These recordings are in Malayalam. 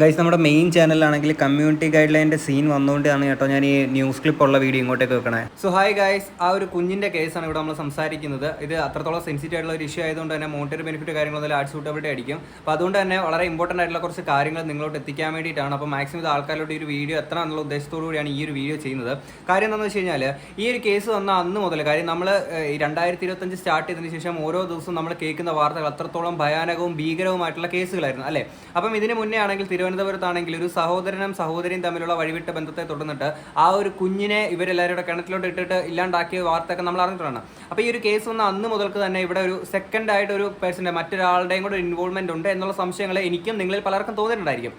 ഗൈസ് നമ്മുടെ മെയിൻ ചാനലാണെങ്കിൽ കമ്മ്യൂണിറ്റി ഗൈഡ് ലൈന്റെ സീൻ വന്നുകൊണ്ടാണ് കേട്ടോ ഞാൻ ഈ ന്യൂസ് ക്ലിപ്പ് ഉള്ള വീഡിയോ ഇങ്ങോട്ടേക്ക് വെക്കണേ. സോ ഹായ് ഗൈസ് ആ ഒരു കുഞ്ഞിന്റെ കേസാണ് ഇവിടെ നമ്മൾ സംസാരിക്കുന്നത്. ഇത് അത്രത്തോളം സെൻസിറ്റീവ് ആയിട്ടുള്ള ഒരു ഇഷ്യൂ ആയതുകൊണ്ട് തന്നെ മോണിറ്ററി ബെനിഫിറ്റ് കാര്യങ്ങളൊന്നും ആഡ് സൂട്ടബിലിറ്റി ആയിരിക്കും. അപ്പോൾ അതുകൊണ്ട് തന്നെ വളരെ ഇമ്പോർട്ടന്റ് ആയിട്ടുള്ള കുറച്ച് കാര്യങ്ങൾ നിങ്ങളോട്ട് എത്തിക്കാൻ വേണ്ടിയിട്ടാണ്. അപ്പോൾ മാക്സിമം ഇത് ആൾക്കാരോട് ഒരു വീഡിയോ എത്ര എന്നുള്ള ഉദ്ദേശത്തോടു കൂടിയാണ് ഈ ഒരു വീഡിയോ ചെയ്യുന്നത്. കാര്യം എന്താണെന്ന് വെച്ച് കഴിഞ്ഞാൽ ഈ ഒരു കേസ് വന്ന അന്ന് മുതൽ കാര്യം നമ്മൾ രണ്ടായിരത്തി ഇരുപത്തഞ്ച് സ്റ്റാർട്ട് ചെയ്തതിന് ശേഷം ഓരോ ദിവസവും നമ്മൾ കേൾക്കുന്ന വാർത്തകൾ അത്രത്തോളം ഭയാനകവും ഭീകരവുമായിട്ടുള്ള കേസുകളായിരുന്നു അല്ലേ? അപ്പം ഇതിന് മുന്നേ ആണെങ്കിൽ തിരുവനന്തപുരത്താണെങ്കിൽ ഒരു സഹോദരനും സഹോദരിയും തമ്മിലുള്ള വഴിവിട്ട ബന്ധത്തെ തുടർന്നിട്ട് ആ ഒരു കുഞ്ഞിനെ ഇവരെല്ലാവരും കിണറ്റിലോട്ട് ഇട്ടിട്ട് ഇല്ലാണ്ടാക്കിയ വാർത്തയൊക്കെ നമ്മൾ അറിഞ്ഞിട്ടാണ് അപ്പോൾ ഈ ഒരു കേസ് വന്ന അന്ന് മുതൽക്ക് തന്നെ ഇവിടെ ഒരു സെക്കൻഡ് ആയിട്ട് ഒരു പേഴ്സന്റെ മറ്റൊരാളുടെയും കൂടെ ഇൻവോൾവ്മെന്റ് ഉണ്ട് എന്നുള്ള സംശയങ്ങൾ എനിക്കും നിങ്ങളിൽ പലർക്കും തോന്നിയിട്ടുണ്ടായിരിക്കും.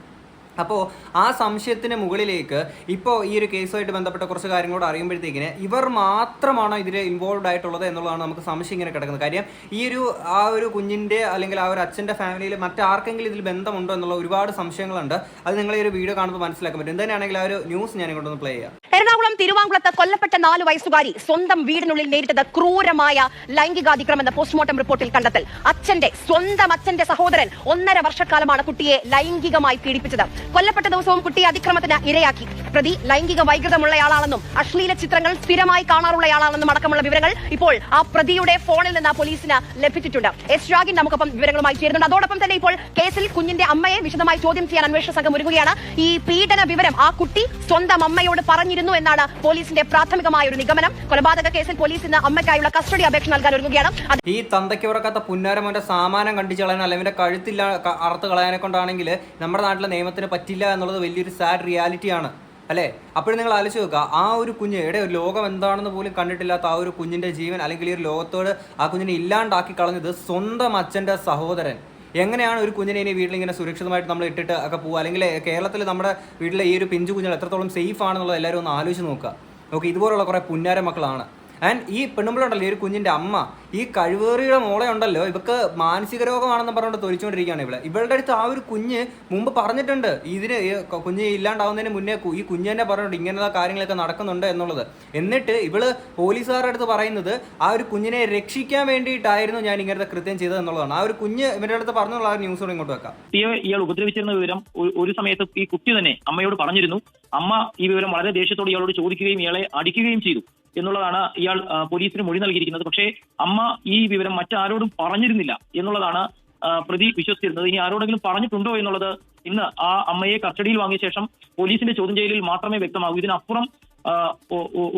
അപ്പോൾ ആ സംശയത്തിന് മുകളിലേക്ക് ഇപ്പോൾ ഈ ഒരു കേസുമായിട്ട് ബന്ധപ്പെട്ട കുറച്ച് കാര്യങ്ങളോട് അറിയുമ്പോഴത്തേക്കിന് ഇവർ മാത്രമാണോ ഇതിൽ ഇൻവോൾവ് ആയിട്ടുള്ളത് എന്നുള്ളതാണ് നമുക്ക് സംശയം ഇങ്ങനെ കിടക്കുന്നത്. കാര്യം ഈ ഒരു ആ ഒരു കുഞ്ഞിന്റെ അല്ലെങ്കിൽ ആ ഒരു അച്ഛന്റെ ഫാമിലിയിൽ മറ്റാർക്കെങ്കിലും ഇതിൽ ബന്ധമുണ്ടോ എന്നുള്ള ഒരുപാട് സംശയങ്ങളുണ്ട്. അത് നിങ്ങൾ ഈ ഒരു വീഡിയോ കാണുമ്പോൾ മനസ്സിലാക്കാൻ പറ്റും. എന്തുതന്നെയാണെങ്കിൽ ആ ഒരു ന്യൂസ് ഞാൻ ഇങ്ങോട്ടൊന്ന് പ്ലേ ചെയ്യാം. എറണാകുളം തിരുവാങ്കുളത്ത് കൊല്ലപ്പെട്ട നാല് വയസ്സുകാരി സ്വന്തം വീടിനുള്ളിൽ നേരിട്ടത് ക്രൂരമായ ലൈംഗികാതിക്രമം എന്ന പോസ്റ്റ്മോർട്ടം റിപ്പോർട്ടിൽ കണ്ടെത്തൽ. അച്ഛന്റെ സ്വന്തം അച്ഛന്റെ സഹോദരൻ ഒന്നര വർഷക്കാലമാണ് കുട്ടിയെ ലൈംഗികമായി പീഡിപ്പിച്ചത്. കൊല്ലപ്പെട്ട ദിവസവും കുട്ടിയെ അതിക്രമത്തിന് ഇരയാക്കി. പ്രതി ലൈംഗിക വൈകൃതമുള്ളയാളാണെന്നും അശ്ലീല ചിത്രങ്ങൾ സ്ഥിരമായി കാണാറുള്ളയാളാണെന്നും അടക്കമുള്ള വിവരങ്ങൾ ഇപ്പോൾ ആ പ്രതിയുടെ ഫോണിൽ നിന്ന് പോലീസിന് ലഭിച്ചിട്ടുണ്ട്. എസ് രാഗിൻ നമുക്കൊപ്പം വിവരങ്ങളുമായി ചേരുന്നുണ്ട്. അതോടൊപ്പം തന്നെ ഇപ്പോൾ കേസിൽ കുഞ്ഞിന്റെ അമ്മയെ വിശദമായി ചോദ്യം ചെയ്യാൻ അന്വേഷണ സംഘം ഒരുങ്ങുകയാണ്. ഈ പീഡന വിവരം ആ കുട്ടി സ്വന്തം അമ്മയോട് പറഞ്ഞിരുന്നു എന്നാണ് പോലീസിന്റെ പ്രാഥമികമായ ഒരു നിഗമനം. കൊലപാതക കേസിൽ പോലീസ് ഇന്ന് അമ്മയ്ക്കായുള്ള കസ്റ്റഡി അപേക്ഷ നൽകാൻ ഒരുങ്ങുകയാണ്. ഈ തന്തയ്ക്ക് ഉറക്കാത്ത പുന്നാരമോന്റെ സാമാനം കണ്ടിച്ച് കളയാൻ അല്ലെങ്കിൽ കഴുത്തില്ല അറുത്ത് കളയാനെ കൊണ്ടാണെങ്കിൽ നമ്മുടെ നാട്ടിലെ നിയമത്തിന് പറ്റില്ല എന്നുള്ളത് വലിയൊരു സാഡ് റിയാലിറ്റിയാണ് അല്ലേ? അപ്പോഴും നിങ്ങൾ ആലോചിച്ച് നോക്കുക ആ ഒരു കുഞ്ഞ് എവിടെ ഒരു ലോകം എന്താണെന്ന് പോലും കണ്ടിട്ടില്ലാത്ത ആ ഒരു കുഞ്ഞിന്റെ ജീവൻ അല്ലെങ്കിൽ ഈ ഒരു ലോകത്തോട് ആ കുഞ്ഞിനെ ഇല്ലാണ്ടാക്കി കളഞ്ഞത് സ്വന്തം അച്ഛന്റെ സഹോദരൻ. എങ്ങനെയാണ് ഒരു കുഞ്ഞിനെ ഇനി വീട്ടിൽ ഇങ്ങനെ സുരക്ഷിതമായിട്ട് നമ്മൾ ഇട്ടിട്ട് ഒക്കെ പോകുക അല്ലെങ്കിൽ കേരളത്തിൽ നമ്മുടെ വീട്ടിലെ ഈ ഒരു പിഞ്ചു കുഞ്ഞുങ്ങൾ എത്രത്തോളം സേഫ് ആണെന്നുള്ളത് എല്ലാവരും ഒന്ന് ആലോചിച്ച് നോക്കുക. ഓക്കെ ഇതുപോലുള്ള കുറേ പുന്നാര മക്കളാണ്. ആൻഡ് ഈ പെണ്ണുമ്പിളുണ്ടല്ലോ ഈ ഒരു കുഞ്ഞിന്റെ അമ്മ ഈ കഴിവേറിയുടെ മോളെ ഉണ്ടല്ലോ ഇവക്ക് മാനസിക രോഗമാണെന്ന് പറഞ്ഞുകൊണ്ട് തൊലിച്ചുകൊണ്ടിരിക്കുകയാണ് ഇവിടെ ഇവളുടെ അടുത്ത് ആ ഒരു കുഞ്ഞ് മുമ്പ് പറഞ്ഞിട്ടുണ്ട് ഇതിന് കുഞ്ഞ് ഇല്ലാണ്ടാവുന്നതിന് മുന്നേ ഈ കുഞ്ഞ് തന്നെ പറഞ്ഞിട്ടുണ്ട് ഇങ്ങനെയുള്ള കാര്യങ്ങളൊക്കെ നടക്കുന്നുണ്ട് എന്നുള്ളത്. എന്നിട്ട് ഇവൾ പോലീസുകാരുടെ അടുത്ത് പറയുന്നത് ആ ഒരു കുഞ്ഞിനെ രക്ഷിക്കാൻ വേണ്ടിയിട്ടായിരുന്നു ഞാൻ ഇങ്ങനത്തെ കൃത്യം ചെയ്തത് എന്നുള്ളതാണ്. ആ ഒരു കുഞ്ഞ് ഇവരുടെ അടുത്ത് പറഞ്ഞുള്ള ആ ന്യൂസ് കൂടെ ഇങ്ങോട്ട് വെക്കാം. ഇയാൾ ഉപദ്രവിച്ചിരുന്ന വിവരം ഒരു സമയത്ത് ഈ കുട്ടി തന്നെ അമ്മയോട് പറഞ്ഞിരുന്നു. അമ്മ ഈ വിവരം വളരെ ദേഷ്യത്തോട് ഇയാളോട് ചോദിക്കുകയും ഇയാളെ അടിക്കുകയും ചെയ്തു. എന്നുള്ളതാണ് ഇയാൾ പോലീസിന് മൊഴി നൽകിയിരിക്കുന്നത്. പക്ഷേ അമ്മ ഈ വിവരം മറ്റാരോടും പറഞ്ഞിരുന്നില്ല എന്നുള്ളതാണ് പ്രതി വിശ്വസിച്ചിരുന്നത്. ഇനി ആരോടെങ്കിലും പറഞ്ഞിട്ടുണ്ടോ എന്നുള്ളത് ഇന്ന് ആ അമ്മയെ കസ്റ്റഡിയിൽ വാങ്ങിയ ശേഷം പോലീസിന്റെ ചോദ്യം ചെയ്യലിൽ മാത്രമേ വ്യക്തമാകൂ. ഇതിനപ്പുറം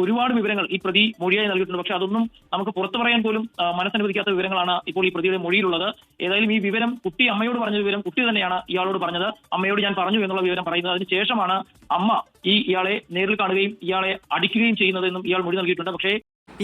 ഒരുപാട് വിവരങ്ങൾ ഈ പ്രതി മൊഴിയായി നൽകിയിട്ടുണ്ട്. പക്ഷെ അതൊന്നും നമുക്ക് പുറത്തു പറയാൻ പോലും മനസ്സനുവദിക്കാത്ത വിവരങ്ങളാണ് ഇപ്പോൾ ഈ പ്രതിയുടെ മൊഴിയിലുള്ളത്. ഏതായാലും ഈ വിവരം കുട്ടി അമ്മയോട് പറഞ്ഞ വിവരം കുട്ടി തന്നെയാണ് ഇയാളോട് പറഞ്ഞത്. അമ്മയോട് ഞാൻ പറഞ്ഞു എന്നുള്ള വിവരം പറയുന്നത്. അതിന് ശേഷമാണ് അമ്മ ഈ ഇയാളെ നേരിൽ കാണുകയും ഇയാളെ അടിക്കുകയും ചെയ്യുന്നതെന്നും ഇയാൾ മൊഴി നൽകിയിട്ടുണ്ട്. പക്ഷേ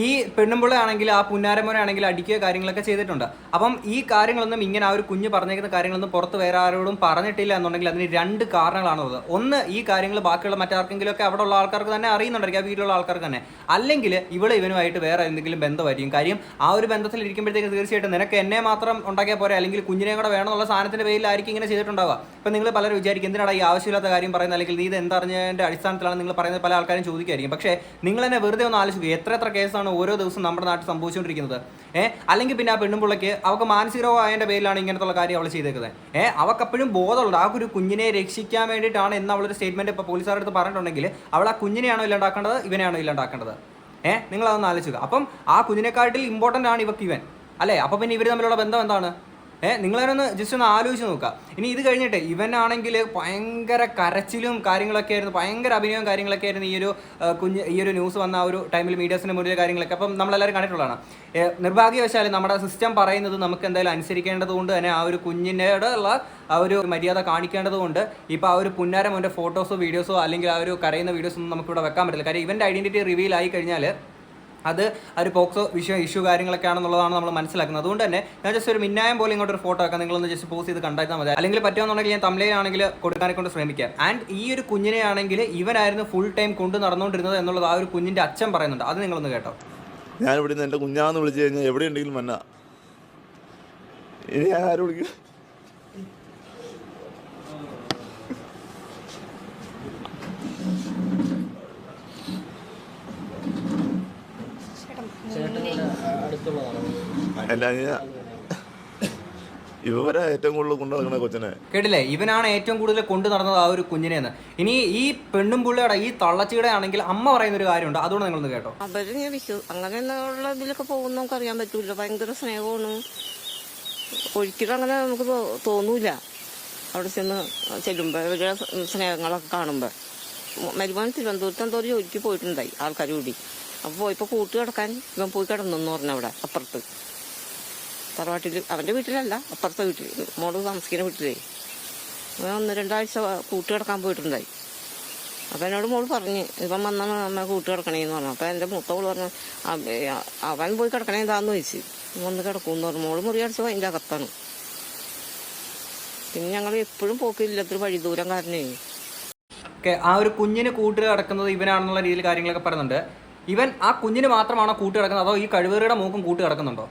ഈ പെണ്ണുമ്പിള്ള ആണെങ്കിൽ ആ പുന്നാരമോനെ ആണെങ്കിൽ അടിക്കുക കാര്യങ്ങളൊക്കെ ചെയ്തിട്ടുണ്ട്. അപ്പം ഈ കാര്യങ്ങളൊന്നും ഇങ്ങനെ ആ ഒരു കുഞ്ഞ് പറഞ്ഞേക്കുന്ന കാര്യങ്ങളൊന്നും പുറത്ത് വേറെ ആരോടും പറഞ്ഞിട്ടില്ല എന്നുണ്ടെങ്കിൽ അതിന് രണ്ട് കാരണങ്ങളാണുള്ളത്. ഒന്ന് ഈ കാര്യങ്ങൾ ബാക്കിയുള്ള മറ്റാർക്കെങ്കിലും ഒക്കെ അവിടെ ഉള്ള ആൾക്കാർക്ക് തന്നെ അറിയുന്നുണ്ടായിരിക്കും ആ വീട്ടിലുള്ള ആൾക്കാർക്ക് തന്നെ. അല്ലെങ്കിൽ ഇവിടെ ഇവനുമായിട്ട് വേറെ എന്തെങ്കിലും ബന്ധമായിരിക്കും. കാര്യം ആ ഒരു ബന്ധത്തിൽ ഇരിക്കുമ്പോഴത്തേക്ക് തീർച്ചയായിട്ടും നിനക്ക് എന്നെ മാത്രം ഉണ്ടാക്കിയാൽ പോരെ അല്ലെങ്കിൽ കുഞ്ഞിനെ കൂടെ വേണമെന്നുള്ള സാധനത്തിന്റെ പേരിലായിരിക്കും ഇങ്ങനെ ചെയ്തിട്ടുണ്ടാവുക. ഇപ്പം നിങ്ങൾ പലരും വിചാരിക്കും എന്തിനാണ് ഈ ആവശ്യമില്ലാത്ത കാര്യം പറയുന്നത്? അല്ലെങ്കിൽ നീ ഇത് എന്തറിഞ്ഞതിന്റെ അടിസ്ഥാനത്തിലാണ് നിങ്ങൾ പറയുന്നത്? പല ആൾക്കാരും ചോദിക്കായിരിക്കും. പക്ഷേ നിങ്ങൾ തന്നെ വെറുതെ ഒന്ന് ആലോചിക്കുക എത്ര എത്ര കേസാണ് ഓരോ ദിവസം നമ്മുടെ നാട്ടിൽ സംഭവിച്ചുകൊണ്ടിരിക്കുന്നത്? ഏഹ് അല്ലെങ്കിൽ പിന്നെ ആ പെണ്ണുമ്പിള്ളയ്ക്ക് അവൾക്ക് മാനസിക രോഗമായതിന്റെ പേരിലാണ് ഇങ്ങനത്തുള്ള കാര്യം അവൾ ചെയ്തേക്കുന്നത്. ഏഹ് അവൾക്ക് അപ്പോഴും ബോധമുണ്ട്. ആ ഒരു കുഞ്ഞിനെ രക്ഷിക്കാൻ വേണ്ടിയിട്ടാണ് എന്ന് അവളൊരു സ്റ്റേറ്റ്മെന്റ് ഇപ്പോൾ പോലീസുകാരുടെ അടുത്ത് പറഞ്ഞിട്ടുണ്ടെങ്കിൽ അവൾ ആ കുഞ്ഞിനെയാണോ ഇല്ലാണ്ടാക്കേണ്ടത്? ഇവനെയാണോ ഇല്ലാണ്ടാക്കേണ്ടത്? ഏഹ് നിങ്ങളതൊന്ന് ആലോചിക്കുക. അപ്പം ആ കുഞ്ഞിനെക്കാട്ടിൽ ഇമ്പോർട്ടന്റ് ആണ് ഇവക്ക് ഇവൻ. അല്ലേ? അപ്പം പിന്നെ ഇവർ തമ്മിലുള്ള ബന്ധം എന്താണ്? ഏഹ് നിങ്ങളതിനൊന്ന് ജസ്റ്റ് ഒന്ന് ആലോചിച്ച് നോക്കുക ഇനി ഇത് കഴിഞ്ഞിട്ട് ഇവനാണെങ്കിൽ ഭയങ്കര കരച്ചിലും കാര്യങ്ങളൊക്കെ ആയിരുന്നു ഭയങ്കര അഭിനയവും കാര്യങ്ങളൊക്കെ ആയിരുന്നു ഈ ഒരു കുഞ്ഞ് ഈ ഒരു ന്യൂസ് വന്ന ആ ഒരു ടൈമിൽ മീഡിയാസിന്റെ മുന്നിലെ കാര്യങ്ങളൊക്കെ. അപ്പം നമ്മളെല്ലാവരും കണ്ടിട്ടുള്ളതാണ്. നിർഭാഗ്യവശാൽ നമ്മുടെ സിസ്റ്റം പറയുന്നത് നമുക്ക് എന്തായാലും അനുസരിക്കേണ്ടതുകൊണ്ട് തന്നെ ആ ഒരു കുഞ്ഞിനോട് ഉള്ള ആ ഒരു മര്യാദ കാണിക്കേണ്ടതുകൊണ്ട് ഇപ്പോൾ ആ ഒരു പുന്നാരം അവന്റെ ഫോട്ടോസോ വീഡിയോസോ അല്ലെങ്കിൽ ആ ഒരു കരയുന്ന വീഡിയോസോ ഒന്നും നമുക്കിവിടെ വെക്കാൻ പറ്റില്ല. കാര്യം ഇവന്റെ ഐഡന്റിറ്റി റിവീൽ ആയി കഴിഞ്ഞാൽ അത് ഒരു പോക്സോ വിഷയം ഇഷ്യൂ കാര്യങ്ങളൊക്കെ ആണെന്നുള്ളതാണ് നമ്മൾ മനസ്സിലാക്കുന്നത്. അതുകൊണ്ട് തന്നെ ഞാൻ ജസ്റ്റ് ഒരു മിന്നായം പോലെ ഇങ്ങോട്ട് ഒരു ഫോട്ടോ ആക്കാം നിങ്ങളൊന്ന് ജസ്റ്റ് പോസ് ചെയ്ത് കണ്ടാൽ മതി. അല്ലെങ്കിൽ പറ്റുമെന്നുണ്ടെങ്കിൽ ഞാൻ തമിഴിലാണെങ്കിൽ കൊടുക്കാനെ കൊണ്ട് ശ്രമിക്കാം. ആൻഡ് ഈ ഒരു കുഞ്ഞിനെ ആണെങ്കിൽ ഇവനായിരുന്നു ഫുൾ ടൈം കൊണ്ട് നടന്നുകൊണ്ടിരുന്നത് എന്നുള്ളത് ആ ഒരു കുഞ്ഞിന്റെ അച്ഛൻ പറയുന്നുണ്ട്. അത് നിങ്ങളൊന്ന് കേട്ടോ. ഞാൻ ഇവിടെ നിന്ന് എന്റെ കുഞ്ഞാന്ന് വിളിച്ചു കഴിഞ്ഞാൽ എവിടെ ഉണ്ടെങ്കിലും മന്ന ഇനി ഞാൻ ആരും വിളിക്കും അല്ല അനിയ ഇവരാ ഏറ്റവും കൂടുതൽ കൊണ്ടു നടക്കുന്ന കൊച്ചിനെ. കേട്ടില്ലേ? ഇവനാണ് ഏറ്റവും കൂടുതൽ കൊണ്ടു നടന്നത് ആ ഒരു കുഞ്ഞിനെ എന്ന് ഇനി ഈ പെണ്ണും പുള്ളിയുടെ ഈ തള്ളച്ചിയുടെ ആണെങ്കിൽ അമ്മ പറയുന്ന ഒരു കാര്യമുണ്ട്. അതുകൊണ്ട് നിങ്ങളൊന്ന് കേട്ടോ. അവരിങ്ങനെ വിശ്വ അങ്ങനെയുള്ള ഇതിലൊക്കെ പോകുന്ന നമുക്ക് അറിയാൻ പറ്റൂല. ഭയങ്കര സ്നേഹമാണ്. ഒരിക്കലും അങ്ങനെ നമുക്ക് തോന്നൂല. അവിടെ ചെന്ന് ചെല്ലുമ്പോൾ ഇവരുടെ സ്നേഹങ്ങളൊക്കെ കാണുമ്പോൾ മരുമാൻ തിരുവനന്തപുരത്ത് എന്തോ ജോലിക്ക് പോയിട്ടുണ്ടായി ആൾക്കാർ കൂടി. അപ്പോൾ പോയപ്പോൾ കൂട്ട് കിടക്കാൻ ഇവൻ പോയി കിടന്നെന്ന് പറഞ്ഞു അവിടെ അപ്പുറത്ത്. തറവാട്ടിൽ അവന്റെ വീട്ടിലല്ല അപ്പുറത്തെ വീട്ടിൽ മോൾ താമസിക്കുന്ന വീട്ടിലേ. അങ്ങനെ ഒന്ന് രണ്ടാഴ്ച കൂട്ട് കിടക്കാൻ പോയിട്ടുണ്ടായി. അപ്പം എന്നോട് മോൾ പറഞ്ഞ് ഇവൻ വന്നാണ് അമ്മ കൂട്ട് കിടക്കണേന്ന് പറഞ്ഞു. അപ്പം എന്റെ മൂത്തവൾ പറഞ്ഞു അവൻ പോയി കിടക്കണേ എന്താന്ന് ചോദിച്ചു. വന്ന് കിടക്കുമെന്ന് പറഞ്ഞു. മോൾ മുറി അടിച്ചപ്പോൾ അതിന്റെ അകത്താണ്. പിന്നെ ഞങ്ങൾ എപ്പോഴും പോക്കില്ലാത്തൊരു വഴി ദൂരം കാരണേ. ഓക്കെ ആ ഒരു കുഞ്ഞിന് കൂട്ട് കിടക്കുന്നത് ഇവനാണെന്നുള്ള രീതിയിൽ കാര്യങ്ങളൊക്കെ പറയുന്നുണ്ട്. ഇവൻ ആ കുഞ്ഞിന് മാത്രമാണോ കൂട്ടി കിടക്കുന്നത് അതോ ഈ കഴിവേറിയുടെ മൂക്കും കൂട്ടി കിടക്കുന്നുണ്ടോ?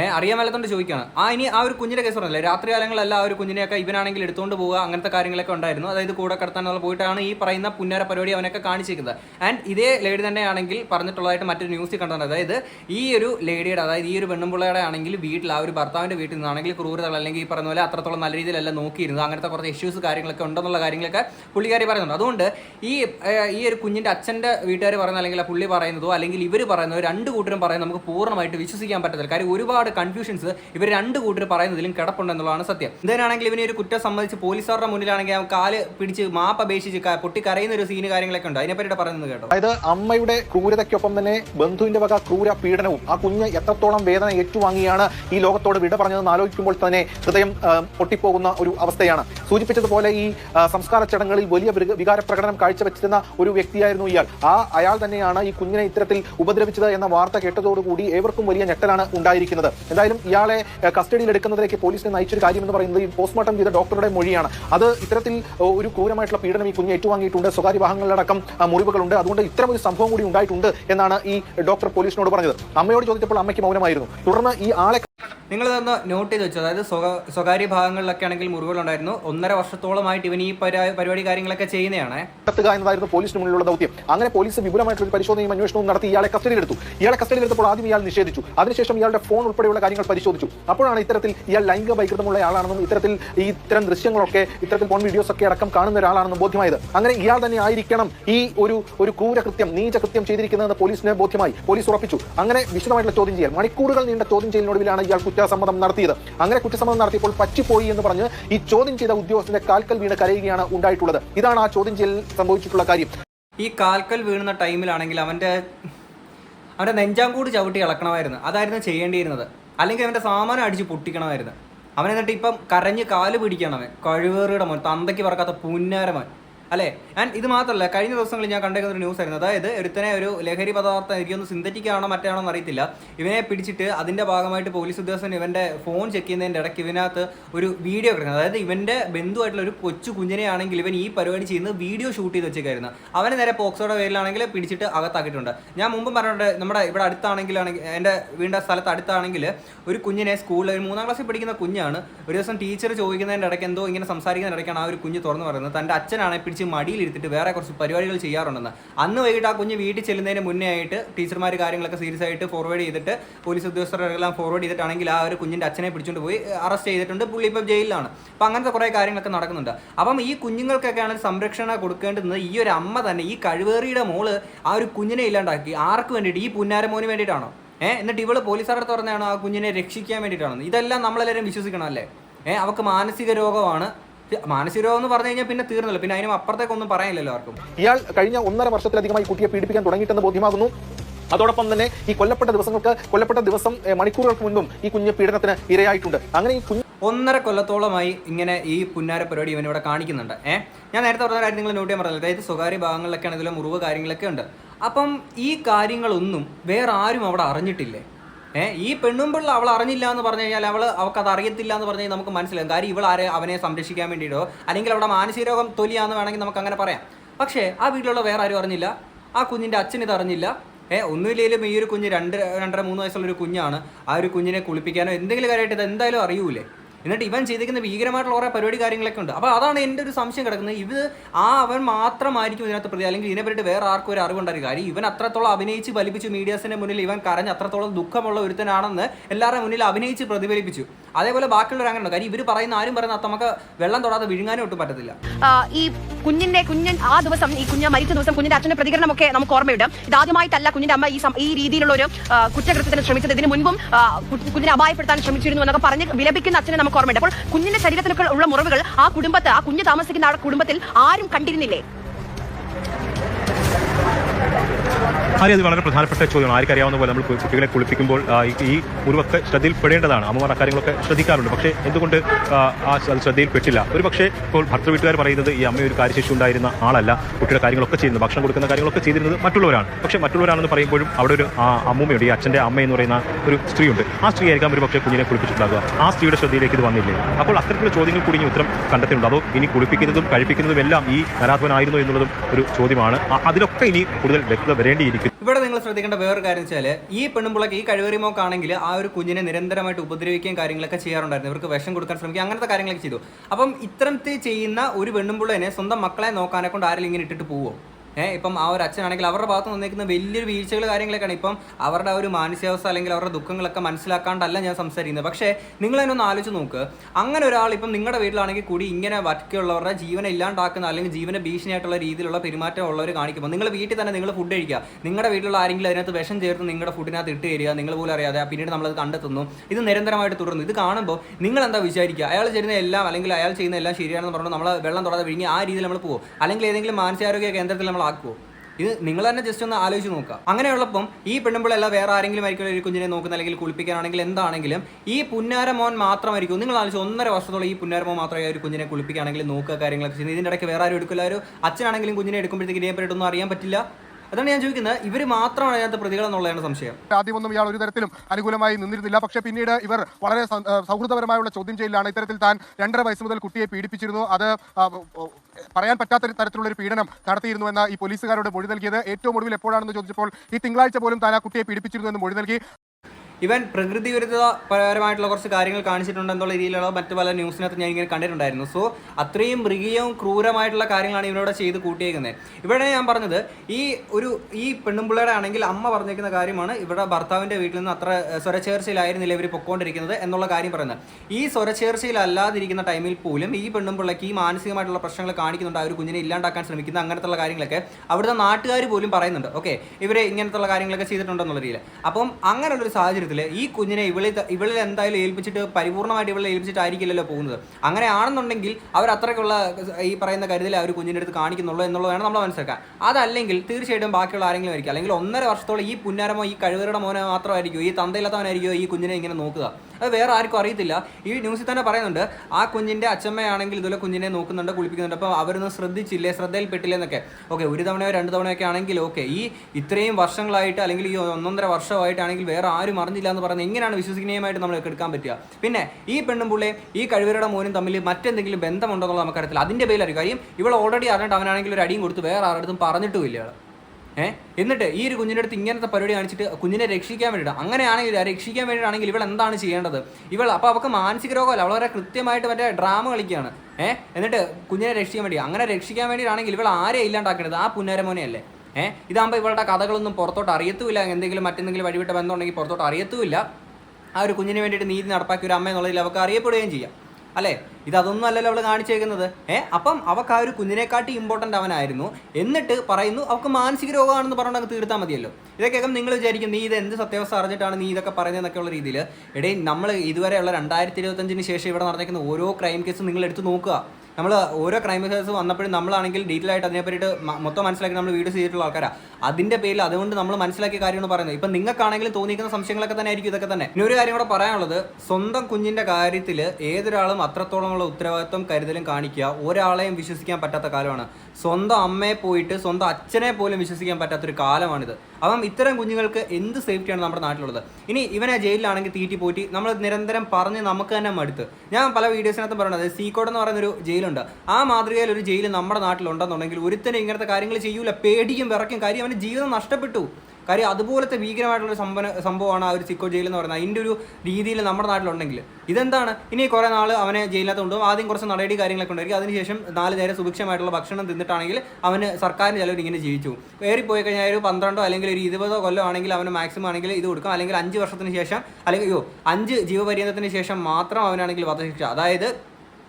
ഏഹ് അറിയാൻ മേലത്തോണ്ട് ചോദിക്കുകയാണ് ആ ഇനി ആ ഒരു കുഞ്ഞിന്റെ കേസ് പറഞ്ഞില്ലേ? രാത്രി കാലങ്ങളിലല്ല ആ ഒരു കുഞ്ഞിനെയൊക്കെ ഇവനാണെങ്കിൽ എടുത്തുകൊണ്ട് പോവുക അങ്ങനത്തെ കാര്യങ്ങളൊക്കെ ഉണ്ടായിരുന്നു. അതായത് കൂടെ കടത്താനുള്ള പോയിട്ടാണ് ഈ പറയുന്ന പുന്നര പരിപാടി അവനൊക്കെ കാണിച്ചിരിക്കുന്നത്. ആൻഡ് ഇതേ ലേഡി തന്നെയാണെങ്കിൽ പറഞ്ഞിട്ടുള്ളതായിട്ട് മറ്റൊരു ന്യൂസിൽ കണ്ടത് അതായത് ഈ ഒരു ലേഡിയുടെ അതായത് ഈ ഒരു പെണ്ണുമ്പിള്ളയുടെ ആണെങ്കിൽ വീട്ടിൽ ആ ഒരു ഭർത്താവിന്റെ വീട്ടിൽ നിന്നാണെങ്കിൽ ക്രൂരതകൾ അല്ലെങ്കിൽ ഈ പറഞ്ഞ പോലെ അത്രത്തോളം നല്ല രീതിയിലല്ല നോക്കിയിരുന്നു അങ്ങനത്തെ കുറച്ച് ഇഷ്യൂസ് കാര്യങ്ങളൊക്കെ ഉണ്ടെന്നുള്ള കാര്യങ്ങളൊക്കെ പുള്ളിക്കാരി പറയുന്നുണ്ട്. അതുകൊണ്ട് ഈ ഈ ഒരു കുഞ്ഞിന്റെ അച്ഛന്റെ വീട്ടുകാർ പറയുന്ന അല്ലെങ്കിൽ പുള്ളി പറയുന്നതോ അല്ലെങ്കിൽ ഇവർ പറയുന്നതോ രണ്ട് കൂട്ടരും പറയുന്നത് നമുക്ക് പൂർണമായിട്ട് വിശ്വസിക്കാൻ പറ്റത്തില്ല. കാര്യം ഒരുപാട് കൺഫ്യൂഷൻസ് ഇവർ രണ്ട് കൂട്ടർ പറയുന്നതിലും കിടപ്പുണ്ടെന്നുള്ളതാണ് സത്യം. എന്തിനാണെങ്കിൽ ഇവനെ ഒരു കുറ്റം സംബന്ധിച്ച് പോലീസുകാരുടെ മുന്നിലാണെങ്കിൽ കാൽ പിടിച്ച് മാപ്പ് അപേക്ഷിച്ച് പൊട്ടി കരയുന്ന ഒരു സീന് കാര്യങ്ങളൊക്കെ ഉണ്ട്. അതിനെപ്പറ്റി പറയുന്നത് കേട്ടോ. അതായത് അമ്മയുടെ ക്രൂരതയ്ക്കൊപ്പം തന്നെ ബന്ധുവിന്റെ വക ക്രൂര പീഡനവും ആ കുഞ്ഞ് എത്രത്തോളം വേദന ഏറ്റുവാങ്ങിയാണ് ഈ ലോകത്തോട് വിട പറഞ്ഞതെന്ന് ആലോചിക്കുമ്പോൾ തന്നെ ഹൃദയം പൊട്ടിപ്പോകുന്ന ഒരു അവസ്ഥയാണ്. സൂചിപ്പിച്ചതുപോലെ ഈ സംസ്കാര ചടങ്ങുകളിൽ വലിയ വിക- വികാര പ്രകടനം കാഴ്ചവെച്ചിരുന്ന ഒരു വ്യക്തിയായിരുന്നു ഇയാൾ. ആ അയാൾ തന്നെയാണ് ഈ കുഞ്ഞിനെ ഇത്തരത്തിൽ ഉപദ്രവിച്ചത് എന്ന വാർത്ത കേട്ടതോടുകൂടി ഏവർക്കും വലിയ ഞെട്ടലാണ് ഉണ്ടായിരിക്കുന്നത്. എന്തായാലും ഇയാളെ കസ്റ്റഡിയിൽ എടുക്കുന്നതിലേക്ക് പോലീസിനെ നയിച്ചൊരു കാര്യം എന്ന് പറയുന്നത് ഈ പോസ്റ്റ്മോർട്ടം ചെയ്ത ഡോക്ടറുടെ മൊഴിയാണ്. അത് ഇത്തരത്തിൽ ഒരു ക്രൂരമായിട്ടുള്ള പീഡനം ഈ കുഞ്ഞ് ഏറ്റുവാങ്ങിയിട്ടുണ്ട്. സ്വകാര്യ വാഹനങ്ങളിലടക്കം മുറിവുകളുണ്ട് അതുകൊണ്ട് ഇത്തരം ഒരു സംഭവം കൂടി ഉണ്ടായിട്ടുണ്ട് എന്നാണ് ഈ ഡോക്ടർ പോലീസിനോട് പറഞ്ഞത്. അമ്മയോട് ചോദിച്ചപ്പോൾ അമ്മയ്ക്ക് മൗനമായിരുന്നു. തുടർന്ന് ഈ ആളെ നിങ്ങൾ ഇതൊന്ന് നോട്ട് ചെയ്ത് വെച്ചു. അതായത് സ്വക- സ്വകാര്യ ഭാഗങ്ങളിലൊക്കെ ആണെങ്കിൽ മുറിവുകളുണ്ടായിരുന്നു. ഒന്നര വർഷത്തോളമായിട്ട് ഇവൻ ഈ പരാ- പരിപാടി കാര്യങ്ങളൊക്കെ ചെയ്യുന്നതാണ്. കത്തുക എന്നതായിരുന്നു പോലീസിന് മുന്നിലുള്ള ദൗത്യം. അങ്ങനെ പോലീസ് വിപുലമായിട്ടുള്ള പരിശോധനയും അന്വേഷണവും നടത്തി ഇയാളെ കസ്റ്റഡിയിലെടുത്തു ഇയാളെ കസ്റ്റഡിയിലെടുത്തപ്പോൾ ആദ്യം ഇയാൾ നിഷേധിച്ചു. അതിനുശേഷം ഇയാളുടെ ഫോൺ ഉൾപ്പെടെയുള്ള കാര്യങ്ങൾ പരിശോധിച്ചു. അപ്പോഴാണ് ഇത്തരത്തിൽ ഇയാൾ ലൈംഗിക വൈകൃതമുള്ള ആളാണെന്നും ഇത്തരത്തിൽ ഈ ഇത്തരം ദൃശ്യങ്ങളൊക്കെ ഇത്തരത്തിൽ ഫോൺ വീഡിയോസ് ഒക്കെ അടക്കം കാണുന്ന ഒരാളാണെന്നും ബോധ്യമായത്. അങ്ങനെ ഇയാൾ തന്നെ ആയിരിക്കണം ഈ ഒരു ഒരു ക്രൂരകൃത്യം നീചകൃത്യം ചെയ്തിരിക്കുന്നതെന്ന് പോലീസിന് ബോധ്യമായി. പോലീസ് ഉറപ്പിച്ചു. അങ്ങനെ വിശദമായിട്ടുള്ള ചോദ്യം ചെയ്യൽ. മണിക്കൂറുകൾ നീണ്ട ചോദ്യം ചെയ്യലിനൊടുവിലാണ് ഇയാൾ കുറ്റസമ്മതം നടത്തിയത്. അങ്ങനെ കുറ്റസമ്മതം നടത്തിയപ്പോൾ പറ്റിപ്പോയി എന്ന് പറഞ്ഞ് ഈ ചോദ്യം ചെയ്ത ഉദ്യോഗസ്ഥന്റെ കാൽക്കൽ വീണ് കരയുകയാണ് ഉണ്ടായിട്ടുള്ളത്. ഇതാണ് ആ ചോദ്യം ചെയ്യൽ സംഭവിച്ചിട്ടുള്ള കാര്യം. ഈ കാൽക്കൽ വീഴുന്ന ടൈമിലാണെങ്കിൽ അവന്റെ അവന്റെ നെഞ്ചാങ്കൂട് ചവിട്ടി ഇളക്കണമായിരുന്നു അതായിരുന്നു ചെയ്യേണ്ടിയിരുന്നത്. അല്ലെങ്കിൽ അവന്റെ സാമാനം അടിച്ച് പൊട്ടിക്കണമായിരുന്നു. അവൻ എന്നിട്ട് ഇപ്പം കരഞ്ഞ് കാൽ പിടിക്കണം അവൻ. കഴിവേറിയുടെ മോൻ തന്തയ്ക്ക് പറക്കാത്ത പുന്നാരമോൻ അല്ലേ? ആൻഡ് ഇത് മാത്രമല്ല കഴിഞ്ഞ ദിവസങ്ങളിൽ ഞാൻ കണ്ടേക്കുന്ന ഒരു ന്യൂസ് ആയിരുന്നു. അതായത് ഒരുത്തനെ ഒരു ലഹരി പദാർത്ഥം എനിക്കൊന്ന് സിന്തറ്റിക് ആണോ മറ്റാണോ എന്നറിയത്തില്ല ഇവനെ പിടിച്ചിട്ട് അതിന്റെ ഭാഗമായിട്ട് പോലീസ് ഉദ്യോഗസ്ഥൻ ഇവന്റെ ഫോൺ ചെക്ക് ചെയ്യുന്നതിന്റെ ഇടയ്ക്ക് ഇവനകത്ത് ഒരു വീഡിയോ കിടക്കുന്നത്. അതായത് ഇവന്റെ ബന്ധുവായിട്ടുള്ള ഒരു കൊച്ചു കുഞ്ഞിനെയാണെങ്കിൽ ഇവൻ ഈ പരിപാടി ചെയ്യുന്നത് വീഡിയോ ഷൂട്ട് ചെയ്ത് വെച്ചേക്കായിരുന്നു. അവന് നേരെ പോക്സോയുടെ പേരിലാണെങ്കിൽ പിടിച്ചിട്ട് അകത്താക്കിയിട്ടുണ്ട്. ഞാൻ മുമ്പ് പറഞ്ഞിട്ടുണ്ട് നമ്മുടെ ഇവിടെ അടുത്താണെങ്കിലാണെങ്കിൽ എന്റെ വീണ്ട സ്ഥലത്ത് അടുത്താണെങ്കിൽ ഒരു കുഞ്ഞിനെ സ്കൂളിൽ ഒരു മൂന്നാം ക്ലാസ്സിൽ പഠിക്കുന്ന കുഞ്ഞാണ് ഒരു ദിവസം ടീച്ചർ ചോദിക്കുന്നതിന്റെ ഇടയ്ക്ക് എന്തോ ഇങ്ങനെ സംസാരിക്കുന്നതിന്റെ ഇടയ്ക്കാണ് ആ ഒരു കുഞ്ഞ് തുറന്നു പറയുന്നത്. തന്റെ അച്ഛനാണെ പിടിച്ച് മടിയിലിരുത്തിട്ട് വേറെ കുറച്ച് പരിപാടികൾ ചെയ്യാറുണ്ടെന്ന്. അന്ന് വൈകിട്ട് ആ കുഞ്ഞ് വീട്ടിൽ ചെല്ലുന്നതിന് മുന്നേ ആയിട്ട് ടീച്ചർമാർ കാര്യങ്ങളൊക്കെ സീരിയസ് ആയിട്ട് ഫോർവേഡ് ചെയ്തിട്ട് പോലീസ് ഉദ്യോഗസ്ഥരെല്ലാം ഫോർവേഡ് ചെയ്തിട്ടാണെങ്കിൽ ആ ഒരു കുഞ്ഞിന്റെ അച്ഛനെ പിടിച്ചുകൊണ്ട് പോയി അറസ്റ്റ് ചെയ്തിട്ടുണ്ട്. പുള്ളി ഇപ്പം ജയിലിലാണ്. അപ്പം അങ്ങനത്തെ കുറേ കാര്യങ്ങളൊക്കെ നടക്കുന്നുണ്ട്. അപ്പം ഈ കുഞ്ഞുങ്ങൾക്കൊക്കെയാണ് സംരക്ഷണ കൊടുക്കേണ്ടുന്നത്. ഈ ഒരു അമ്മ തന്നെ ഈ കഴിവേറിയുടെ മോൾ ആ ഒരു കുഞ്ഞിനെ ഇല്ലാണ്ടാക്കി ആർക്ക് വേണ്ടിയിട്ട്? ഈ പുന്നാരമോന് വേണ്ടിയിട്ടാണോ? ഏഹ് എന്നിട്ട് ഇവൾ പോലീസുകാരുടെ പറഞ്ഞാണോ ആ കുഞ്ഞിനെ രക്ഷിക്കാൻ വേണ്ടിയിട്ടാണോ ഇതെല്ലാം നമ്മളെല്ലാവരും വിശ്വസിക്കണം അല്ലേ? ഏഹ് അവൾക്ക് മാനസിക രോഗമാണ്. മാനസിക രോഗം എന്ന് പറഞ്ഞു കഴിഞ്ഞാൽ പിന്നെ തീർന്നല്ലോ. പിന്നെ അതിനും അപ്പുറത്തേക്കൊന്നും പറയാനില്ലല്ലോ ആർക്കും. ഇയാൾ കഴിഞ്ഞ ഒന്നര വർഷത്തിലധികമായി കുട്ടിയെ പീഡിപ്പിക്കാൻ തുടങ്ങിയിട്ടെന്ന് ബോധ്യമാകുന്നു. അതോടൊപ്പം തന്നെ ഈ കൊല്ലപ്പെട്ട ദിവസങ്ങൾക്ക് കൊല്ലപ്പെട്ട ദിവസം മണിക്കൂറുകൾക്ക് മുൻപും ഈ കുഞ്ഞ് പീഡനത്തിന് ഇരയായിട്ടുണ്ട്. അങ്ങനെ ഈ കുഞ്ഞ് ഒന്നര കൊല്ലത്തോളമായി ഇങ്ങനെ ഈ പുന്നാര പരിപാടി ഇവൻ ഇവിടെ കാണിക്കുന്നുണ്ട്. ഏഹ് ഞാൻ നേരത്തെ പറഞ്ഞ കാര്യം നിങ്ങൾ നോട്ട് ചെയ്യാൻ പറഞ്ഞത് അതായത് സ്വകാര്യ ഭാഗങ്ങളിലൊക്കെയാണ് ഇതിലെ മുറിവ് കാര്യങ്ങളൊക്കെ ഉണ്ട്. അപ്പം ഈ കാര്യങ്ങളൊന്നും വേറെ ആരും അവിടെ അറിഞ്ഞിട്ടില്ലേ? ഏഹ് ഈ പെണ്ണും പിള്ള അവൾ അറിഞ്ഞില്ല എന്ന് പറഞ്ഞു കഴിഞ്ഞാൽ അവൾ അവൾക്ക് അത് അറിയത്തില്ല എന്ന് പറഞ്ഞു നമുക്ക് മനസ്സിലാകും കാര്യം ഇവൾ ആരെ അവനെ സംരക്ഷിക്കാൻ വേണ്ടിയിട്ടോ അല്ലെങ്കിൽ അവിടെ മാനസിക രോഗം തൊലിയാന്ന് വേണമെങ്കിൽ നമുക്ക് അങ്ങനെ പറയാം. പക്ഷേ ആ വീട്ടിലുള്ള വേറെ ആരും അറിഞ്ഞില്ല. ആ കുഞ്ഞിന്റെ അച്ഛൻ ഇത് അറിഞ്ഞില്ല. ഏ ഒന്നുമില്ലെങ്കിലും ഈ ഒരു കുഞ്ഞ് രണ്ട് രണ്ടര മൂന്ന് വയസ്സുള്ള ഒരു കുഞ്ഞാണ്. ആ ഒരു കുഞ്ഞിനെ കുളിപ്പിക്കാനോ എന്തെങ്കിലും കാര്യമായിട്ട് ഇത് എന്തായാലും അറിയൂലേ. എന്നിട്ട് ഇവൻ ചെയ്തിരിക്കുന്ന ഭീകരമായിട്ടുള്ള കുറേ പരിപാടി കാര്യങ്ങളൊക്കെ ഉണ്ട്. അപ്പോൾ അതാണ് എന്റെ ഒരു സംശയം കിടക്കുന്നത്. ഇത് ആ അവൻ മാത്രമായിരിക്കും ഇതിനകത്ത് പ്രതി അല്ലെങ്കിൽ ഇതിനെ പറ്റി വേറെ ആർക്കും ഒരു അറിവുണ്ടായിരിക്കും കാര്യം ഇവൻ അത്രത്തോളം അഭിനയിച്ച് ഫലിപ്പിച്ചു മീഡിയാസിന്റെ മുന്നിൽ ഇവൻ കരഞ്ഞ് അത്രത്തോളം ദുഃഖമുള്ള ഒരുത്തനാണെന്ന് എല്ലാവരുടെ മുന്നിൽ അഭിനയിച്ച് പ്രതിഫലിപ്പിച്ചു. അതേപോലെ ബാക്കിയുള്ളവർ അങ്ങനെ കാര്യം ഇവർ പറയുന്ന ആരും പറയുന്ന നമുക്ക് വെള്ളം തൊടാതെ വിഴുങ്ങാനും ഒട്ടും പറ്റത്തില്ല. ഈ കുഞ്ഞിന്റെ കുഞ്ഞൻ ആ ദിവസം ഈ കുഞ്ഞ് മരിച്ച ദിവസം കുഞ്ഞിന്റെ അച്ഛന്റെ പ്രതികരണം ഒക്കെ നമുക്ക് ഓർമ്മയുണ്ട്. ഇതാദ്യമായിട്ടല്ല കുഞ്ഞിന്റെ അമ്മ ഈ ഈ രീതിയിലുള്ള ഒരു കുറ്റകൃത്യത്തിന് ശ്രമിച്ചത്. ഇതിന് മുൻപും കുഞ്ഞിനെ അപായപ്പെടുത്താൻ ശ്രമിച്ചിരുന്നു എന്നൊക്കെ പറഞ്ഞ് വിലപിക്കുന്ന അച്ഛനെ നമുക്ക് ഓർമ്മയുണ്ട്. അപ്പോൾ കുഞ്ഞിന്റെ ശരീരത്തിലൊക്കെ ഉള്ള മുറിവുകൾ ആ കുടുംബത്തെ ആ കുഞ്ഞ് താമസിക്കുന്ന ആ കുടുംബത്തിൽ ആരും കണ്ടിരുന്നില്ലേ? ആര്യ അത് വളരെ പ്രധാനപ്പെട്ട ചോദ്യമാണ്. ആർക്കറിയാവുന്ന പോലെ നമ്മൾ കുട്ടികളെ കുളിപ്പിക്കുമ്പോൾ ഈ- ഉരുവൊക്കെ ശ്രദ്ധയിൽപ്പെടേണ്ടതാണ് അമ്മമാർ അക്കാര്യങ്ങളൊക്കെ ശ്രദ്ധിക്കാറുണ്ട്. പക്ഷേ എന്തുകൊണ്ട് ആ, ശ്രദ്ധയിൽപ്പെട്ടില്ല ഒരു പക്ഷേ ഇപ്പോൾ ഭർത്തൃ വീട്ടുകാർ പറയുന്നത് ഈ അമ്മ ഒരു കാര്യശേഷി ഉണ്ടായിരുന്ന ആളല്ല. കുട്ടിയുടെ കാര്യങ്ങളൊക്കെ ചെയ്യുന്നത് ഭക്ഷണം കൊടുക്കുന്ന കാര്യങ്ങളൊക്കെ ചെയ്തിരുന്നത് മറ്റുള്ളവരാണ്. പക്ഷേ മറ്റുള്ളവരാണെന്ന് പറയുമ്പോഴും അവിടെ ഒരു അമ്മൂമ്മയുണ്ട്. ഈ അച്ഛന്റെ അമ്മ എന്ന് പറയുന്ന ഒരു സ്ത്രീയുണ്ട്. ആ സ്ത്രീ ആയിരിക്കാം ഒരു പക്ഷേ കുഞ്ഞിനെ കുളിപ്പിച്ചിട്ടുണ്ടാകുക. ആ സ്ത്രീയുടെ ശ്രദ്ധയിലേക്ക് ഇത് വന്നില്ലേ? അപ്പോൾ അത്തരത്തിലുള്ള ചോദ്യങ്ങൾ കൂടി ഇനി ഉത്തരം കണ്ടെത്തിയിട്ടുണ്ട് അതോ ഇനി കുളിപ്പിക്കുന്നതും കഴിപ്പിക്കുന്നതും എല്ലാം ഈ നരാധവനായിരുന്നു എന്നുള്ളതും ഒരു ചോദ്യമാണ്. അതിലൊക്കെ ഇനി കൂടുതൽ വ്യക്തത വരേണ്ടിയിരിക്കുന്നു. ഇവിടെ നിങ്ങൾ ശ്രദ്ധിക്കേണ്ട വേറൊരു കാര്യം വെച്ചാൽ ഈ പെണ്ണുമ്പിളക്ക് ഈ കഴിവേറിമോക്കാണെങ്കിൽ ആ ഒരു കുഞ്ഞിനെ നിരന്തരമായിട്ട് ഉപദ്രവിക്കുകയും കാര്യങ്ങളൊക്കെ ചെയ്യാറുണ്ടായിരുന്നു. ഇവർക്ക് വിഷം കൊടുക്കാൻ ശ്രമിക്കുക അങ്ങനത്തെ കാര്യങ്ങളൊക്കെ ചെയ്തു. അപ്പം ഇത്തരത്തിൽ ചെയ്യുന്ന ഒരു പെണ്ണുമ്പിള്ളനെ സ്വന്തം മക്കളെ നോക്കാനെ കൊണ്ട് ആരെങ്കിലും ഇങ്ങനെ ഇട്ടിട്ട് പോവോ? ഇപ്പം ആ ഒരു അച്ഛനാണെങ്കിൽ അവരുടെ ഭാഗത്ത് നിന്നേക്കുന്ന വലിയൊരു വീഴ്ചകൾ കാര്യങ്ങളൊക്കെയാണ് ഇപ്പം അവരുടെ ഒരു മാനസികാവസ്ഥ അല്ലെങ്കിൽ അവരുടെ ദുഃഖങ്ങളൊക്കെ മനസ്സിലാക്കാണ്ടല്ല ഞാൻ സംസാരിക്കുന്നത്. പക്ഷേ നിങ്ങൾ തന്നെ ഒന്ന് ആലോചിച്ച് നോക്ക്. അങ്ങനെ ഒരാൾ ഇപ്പം നിങ്ങളുടെ വീട്ടിലാണെങ്കിൽ കൂടി ഇങ്ങനെ വറ്റക്കുള്ളവരുടെ ജീവനെ ഇല്ലാണ്ടാക്കുന്ന അല്ലെങ്കിൽ ജീവനെ ഭീഷണിയായിട്ടുള്ള രീതിയിലുള്ള പെരുമാറ്റം ഉള്ളവർ കാണിക്കുമ്പോൾ നിങ്ങൾ വീട്ടിൽ തന്നെ നിങ്ങൾ ഫുഡ് കഴിക്കുക. നിങ്ങളുടെ വീട്ടിലുള്ള ആരെങ്കിലും അതിനകത്ത് വിഷം ചേർത്ത് നിങ്ങളുടെ ഫുഡിനകത്ത് ഇട്ട് തരിക. നിങ്ങൾ പോലും അറിയാതെ പിന്നീട് നമ്മളത് കണ്ടെത്തുന്നു. ഇത് നിരന്തരമായിട്ട് തുടർന്നു ഇത് കാണുമ്പോൾ നിങ്ങൾ എന്താ വിചാരിക്കുക? അയാൾ ചെയ്യുന്ന എല്ലാം അല്ലെങ്കിൽ അയാൾ ചെയ്യുന്ന എല്ലാം ശരിയാണെന്ന് പറഞ്ഞു നമ്മൾ വെള്ളം തൊടാതെ വിഴുങ്ങി ആ രീതിയിൽ നമ്മൾ പോകും അല്ലെങ്കിൽ ഏതെങ്കിലും മാനസികാരോഗ്യ കേന്ദ്രത്തിൽ നമ്മൾ ആക്കുമോ ഇത് നിങ്ങൾ തന്നെ ജസ്റ്റ് ഒന്ന് ആലോചിച്ച് നോക്കുക. അങ്ങനെയുള്ളപ്പം ഈ പെണ്ണുമ്പിളല്ല വേറെ ആരെങ്കിലും ആയിരിക്കും ഒരു കുഞ്ഞിനെ നോക്കുന്ന അല്ലെങ്കിൽ കുളിപ്പിക്കാനാണെങ്കിൽ എന്താണെങ്കിലും ഈ പുന്നാരമോൻ മാത്രമായിരിക്കും. നിങ്ങൾ ആലോചിച്ച് ഒന്നര വർഷത്തോളം ഈ പുന്നാരമോൻ മാത്രമേ ഒരു കുഞ്ഞിനെ കുളിപ്പിക്കുകയാണെങ്കിൽ നോക്കുക കാര്യങ്ങളൊക്കെ ചെയ്യുന്നത്. ഇതിന്റെ ഇടയ്ക്ക് വേറെ ആരും എടുക്കില്ല. ഒരു അച്ഛനാണെങ്കിലും കുഞ്ഞിനെ എടുക്കുമ്പോഴത്തേക്ക് ഒന്നും അറിയാൻ പറ്റില്ല. അതാണ് ഞാൻ ചോദിക്കുന്നത് ഇവർ മാത്രമാണ് അതിനകത്ത് പ്രതികളെന്നുള്ളതാണ് സംശയം. ആദ്യമൊന്നും ഇയാൾ ഒരു തരത്തിലും അനുകൂലമായി നിന്നിരുന്നില്ല. പക്ഷേ പിന്നീട് ഇവർ വളരെ സൗഹൃദപരമായുള്ള ചോദ്യം ചെയ്യലാണ്. ഇത്തരത്തിൽ താൻ രണ്ടര വയസ്സ് മുതൽ കുട്ടിയെ പീഡിപ്പിച്ചിരുന്നു. അത് പറയാൻ പറ്റാത്ത തരത്തിലുള്ള ഒരു പീഡനം നടത്തിയിരുന്നു എന്ന ഈ പോലീസുകാരോട് മൊഴി നൽകിയത്. ഏറ്റവും ഒടുവിൽ എപ്പോഴാണെന്ന് ചോദിച്ചപ്പോൾ ഈ തിങ്കളാഴ്ച പോലും താൻ ആ കുട്ടിയെ പീഡിപ്പിച്ചിരുന്നു എന്ന് മൊഴി നൽകി. ഇവൻ പ്രകൃതി വിരുദ്ധപരമായിട്ടുള്ള കുറച്ച് കാര്യങ്ങൾ കാണിച്ചിട്ടുണ്ട് എന്നുള്ള രീതിയിലുള്ള മറ്റ് പല ന്യൂസിനകത്ത് ഞാൻ ഇങ്ങനെ കണ്ടിട്ടുണ്ടായിരുന്നു. സോ അത്രയും മൃഗീയവും ക്രൂരമായിട്ടുള്ള കാര്യങ്ങളാണ് ഇവനോട് ചെയ്ത് കൂട്ടിയേക്കുന്നത് ഇവിടെ ഞാൻ പറഞ്ഞത് ഈ ഒരു ഈ പെണ്ണുമ്പിള്ളയുടെ ആണെങ്കിൽ അമ്മ പറഞ്ഞേക്കുന്ന കാര്യമാണ് ഇവിടെ ഭർത്താവിന്റെ വീട്ടിൽ നിന്ന് അത്ര സ്വരച്ചേർച്ചയിലായിരുന്നില്ല ഇവർ പൊക്കോണ്ടിരിക്കുന്നത് എന്നുള്ള കാര്യം പറയുന്നത്. ഈ സ്വരച്ചേർച്ചയിലല്ലാതിരിക്കുന്ന ടൈമിൽ പോലും ഈ പെണ്ണുമ്പിള്ളയ്ക്ക് ഈ മാനസികമായിട്ടുള്ള പ്രശ്നങ്ങൾ കാണിക്കുന്നുണ്ട് ആ ഒരു കുഞ്ഞിനെ ഇല്ലാണ്ടാക്കാൻ ശ്രമിക്കുന്ന അങ്ങനത്തുള്ള കാര്യങ്ങളൊക്കെ അവിടുത്തെ നാട്ടുകാർ പോലും പറയുന്നുണ്ട്. ഓക്കെ ഇവരെ ഇങ്ങനത്തുള്ള കാര്യങ്ങളൊക്കെ ചെയ്തിട്ടുണ്ടെന്നുള്ള രീതിയിൽ. അപ്പം അങ്ങനെയുള്ളൊരു സാഹചര്യത്തിൽ ഈ കുഞ്ഞിനെ ഇവളിൽ ഇവളിൽ എന്തായാലും ഏൽപ്പിച്ചിട്ട് പരിപൂർണമായിട്ട് ഇവളെ ഏൽപ്പിച്ചിട്ടായിരിക്കില്ലല്ലോ പോകുന്നത്. അങ്ങനെയാണെന്നുണ്ടെങ്കിൽ അവർ അത്രയ്ക്കുള്ള ഈ പറയുന്ന കരുതൽ അവർ കുഞ്ഞിന്റെ അടുത്ത് കാണിക്കുന്നുള്ളൂ എന്നുള്ളതാണ് നമ്മൾ മനസ്സിലാക്കുക അതല്ലെങ്കിൽ തീർച്ചയായിട്ടും ബാക്കിയുള്ള ആരെങ്കിലും ആയിരിക്കും. അല്ലെങ്കിൽ ഒന്നര വർഷത്തോളം ഈ പുന്നാരമോ ഈ കഴിവരുടെ മോനെ മാത്രമായിരിക്കും ഈ തന്തയില്ലാത്തവനായിരിക്കും ഈ കുഞ്ഞിനെ ഇങ്ങനെ നോക്കുക. അത് വേറെ ആർക്കും അറിയത്തില്ല. ഈ ന്യൂസിൽ തന്നെ പറയുന്നുണ്ട് ആ കുഞ്ഞിന്റെ അച്ഛമ്മയാണെങ്കിൽ ഇതുപോലെ കുഞ്ഞിനെ നോക്കുന്നുണ്ട് കുളിപ്പിക്കുന്നുണ്ട്. അപ്പോൾ അവരൊന്നും ശ്രദ്ധിച്ചില്ലേ ശ്രദ്ധയിൽപ്പെട്ടില്ലേ എന്നൊക്കെ. ഓക്കെ ഒരു തവണയോ രണ്ട് തവണയൊക്കെ ആണെങ്കിൽ ഓക്കെ. ഈ ഇത്രയും വർഷങ്ങളായിട്ട് അല്ലെങ്കിൽ ഈ ഒന്നൊന്നര വർഷമായിട്ടാണെങ്കിൽ വേറെ ആരും അറിഞ്ഞില്ല എന്ന് പറയുന്നത് എങ്ങനെയാണ് വിശ്വസനീയമായിട്ട് നമ്മൾ എടുക്കാൻ പറ്റുക? പിന്നെ ഈ പെണ്ണും പുള്ളിയും ഈ കഴിവരുടെ മോനും തമ്മിൽ മറ്റെന്തെങ്കിലും ബന്ധമുണ്ടോ എന്നുള്ളത് നമുക്കറിയത്തില്ല. അതിന്റെ പേരിലായിരിക്കും കാര്യം ഇവൾ ഓൾറെഡി അറിഞ്ഞിട്ട് അവനാണെങ്കിൽ ഒരു അടിയും കൊടുത്ത് വേറെ ആരുടെ അടുത്തും പറഞ്ഞിട്ടുമില്ല ഏഹ് എന്നിട്ട് ഈ ഒരു കുഞ്ഞിന്റെ അടുത്ത് ഇങ്ങനത്തെ പരിപാടി കാണിച്ചിട്ട് കുഞ്ഞിനെ രക്ഷിക്കാൻ വേണ്ടിയിട്ട്. അങ്ങനെയാണെങ്കിൽ രക്ഷിക്കാൻ വേണ്ടിയിട്ടാണെങ്കിൽ ഇവൾ എന്താണ് ചെയ്യേണ്ടത്? ഇവൾ അപ്പോൾ അവൾക്ക് മാനസിക രോഗമല്ല. അവൾ വളരെ കൃത്യമായിട്ട് മറ്റേ ഡ്രാമ കളിക്കുകയാണ്. ഏഹ് എന്നിട്ട് കുഞ്ഞിനെ രക്ഷിക്കാൻ വേണ്ടി അങ്ങനെ രക്ഷിക്കാൻ വേണ്ടിയിട്ടാണെങ്കിൽ ഇവൾ ആരെയും ഇല്ലാണ്ടാക്കണത് ആ പുന്നാരമോനെയല്ലേ. ഏഹ് ഇതാകുമ്പോൾ ഇവളുടെ കഥകളൊന്നും പുറത്തോട്ട് അറിയത്തുമില്ല. എന്തെങ്കിലും മറ്റെന്തെങ്കിലും വഴിവിട്ട ബന്ധമുണ്ടെങ്കിൽ പുറത്തോട്ട് അറിയത്തുമില്ല. ആ ഒരു കുഞ്ഞിന് വേണ്ടിയിട്ട് നീതി നടപ്പാക്കിയ ഒരു അമ്മ എന്നുള്ളതിൽ അവർക്ക് അറിയപ്പെടുകയും ചെയ്യാം. അല്ലേ? ഇത് അല്ലല്ലോ അവൾ കാണിച്ചേക്കുന്നത്. ഏ അപ്പം അവൾക്ക് ആ ഒരു കുഞ്ഞിനെക്കാട്ടി ഇമ്പോർട്ടന്റ് അവനായിരുന്നു. എന്നിട്ട് പറയുന്നു അവക്ക് മാനസിക രോഗമാണെന്ന് പറഞ്ഞുകൊണ്ട് അങ്ങ് തീർത്താൽ മതിയല്ലോ. ഇതൊക്കെ നിങ്ങൾ വിചാരിക്കും നീ ഇത് എന്ത് സത്യാവസ്ഥ അറിഞ്ഞിട്ടാണ് നീ ഇതൊക്കെ പറയുന്നതെന്നൊക്കെയുള്ള രീതിയിൽ ഇടയിൽ നമ്മൾ ഇതുവരെയുള്ള രണ്ടായിരത്തി ഇരുപത്തഞ്ചിന് ശേഷം ഇവിടെ നടന്നിരിക്കുന്ന ഓരോ ക്രൈം കേസും നിങ്ങൾ എടുത്തു നോക്കുക. നമ്മൾ ഓരോ ക്രൈം കേസ് വന്നപ്പോഴും നമ്മളാണെങ്കിൽ ഡീറ്റെയിൽ ആയിട്ട് അതിനെ പറ്റിയിട്ട് മൊത്തം മനസ്സിലാക്കി നമ്മൾ വീഡിയോസ് ചെയ്തിട്ടുള്ള ആൾക്കാരാണ് അതിന്റെ പേരിൽ അതുകൊണ്ട് നമ്മൾ മനസ്സിലാക്കിയ കാര്യമാണ് പറയുന്നത്. ഇപ്പം നിങ്ങൾക്കാണെങ്കിൽ തോന്നിക്കുന്ന സംശയങ്ങളൊക്കെ തന്നെ ആയിരിക്കും ഇതൊക്കെ തന്നെ. ഇനി ഒരു കാര്യം കൂടെ പറയാനുള്ളത്. സ്വന്തം കുഞ്ഞിന്റെ കാര്യത്തിൽ ഏതൊരാളും അത്രത്തോളമുള്ള ഉത്തരവാദിത്വം കരുതലും കാണിക്കുക ഒരാളെയും വിശ്വസിക്കാൻ പറ്റാത്ത കാലമാണ്. സ്വന്തം അമ്മയെ പോയിട്ട് സ്വന്തം അച്ഛനെ പോലും വിശ്വസിക്കാൻ പറ്റാത്തൊരു കാലമാണിത്. അപ്പം ഇത്തരം കുഞ്ഞുങ്ങൾക്ക് എന്ത് സേഫ്റ്റിയാണ് നമ്മുടെ നാട്ടിലുള്ളത്? ഇനി ഇവനെ ജയിലിലാണെങ്കിൽ തീറ്റി പോയിട്ട് നമ്മൾ നിരന്തരം പറഞ്ഞ് നമുക്ക് തന്നെ മടുത്ത്. ഞാൻ പല വീഡിയോസിനകത്തും പറയുന്നത് സീക്കോട് എന്ന് പറയുന്ന ഒരു ജയിലുണ്ട് ആ മാതൃകയിൽ ഒരു ജയിൽ നമ്മുടെ നാട്ടിലുണ്ടെന്നുണ്ടെങ്കിൽ ഒരുത്തനും ഇങ്ങനത്തെ കാര്യങ്ങൾ ചെയ്യൂല. പേടിയും വിറക്കും കാര്യം അവന് ജീവിതം നഷ്ടപ്പെട്ടു. കാര്യം അതുപോലത്തെ ഭീകരമായിട്ടുള്ള സംഭവ സംഭവമാണ് ആ ഒരു സിക്കോ ജയിൽ എന്ന് പറയുന്നത്. അതിന്റെ ഒരു രീതിയിൽ നമ്മുടെ നാട്ടിലുണ്ടെങ്കിൽ. ഇതെന്താണ്? ഇനി കുറേ നാൾ അവനെ ജയിലിനകത്ത് കൊണ്ടുപോകും. ആദ്യം കുറച്ച് നടപടി കാര്യങ്ങളൊക്കെ ഉണ്ടായിരിക്കും. അതിനുശേഷം നാല് നേരം സുഭിക്ഷമായിട്ടുള്ള ഭക്ഷണം തിന്നിട്ടാണെങ്കിൽ അവന് സർക്കാരിന് ചിലവർ ഇങ്ങനെ ജീവിച്ചു. പോയി കഴിഞ്ഞാൽ ഒരു പന്ത്രണ്ടോ അല്ലെങ്കിൽ ഒരു ഇരുപതോ കൊല്ലം ആണെങ്കിൽ അവന് മാക്സിമം ആണെങ്കിൽ ഇത് കൊടുക്കും. അല്ലെങ്കിൽ അഞ്ച് വർഷത്തിന് ശേഷം അല്ലെങ്കിൽ അയ്യോ അഞ്ച് ജീവപര്യന്തത്തിന് ശേഷം മാത്രം അവനാണെങ്കിൽ വധശിക്ഷ. അതായത്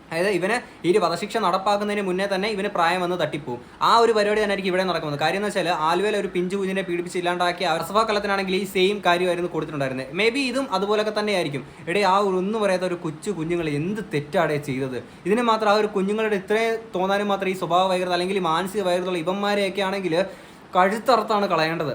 അതായത് ഇവന് ഈ ഒരു വധശിക്ഷ നടപ്പാക്കുന്നതിന് മുന്നേ തന്നെ ഇവന് പ്രായം വന്ന് തട്ടിപ്പോവും. ആ ഒരു പരിപാടി തന്നെ ആയിരിക്കും ഇവിടെ നടക്കുന്നത്. കാര്യം എന്ന് വെച്ചാൽ ആലുവയിൽ ഒരു പിഞ്ചു കുഞ്ഞിനെ പീഡിപ്പിച്ച് ഇല്ലാണ്ടാക്കി അർസഫ കലത്തിനാണെങ്കിൽ ഈ സെയിം കാര്യമായിരുന്നു കൊടുത്തിട്ടുണ്ടായിരുന്നത് മേ ബി ഇതും അതുപോലൊക്കെ തന്നെയായിരിക്കും എടേ ആ ഒരു ഒന്നും പറയാത്ത ഒരു കൊച്ചു കുഞ്ഞുങ്ങൾ എന്ത് തെറ്റാടേ ചെയ്തത്. ഇതിന് മാത്രം ആ ഒരു കുഞ്ഞുങ്ങളുടെ ഇത്രയും തോന്നാനും മാത്രം ഈ സ്വഭാവ വൈകൃത അല്ലെങ്കിൽ മാനസിക വൈകൃതമുള്ള ഇവന്മാരെയൊക്കെ ആണെങ്കിൽ കഴുത്തറുത്താണ് കളയേണ്ടത്.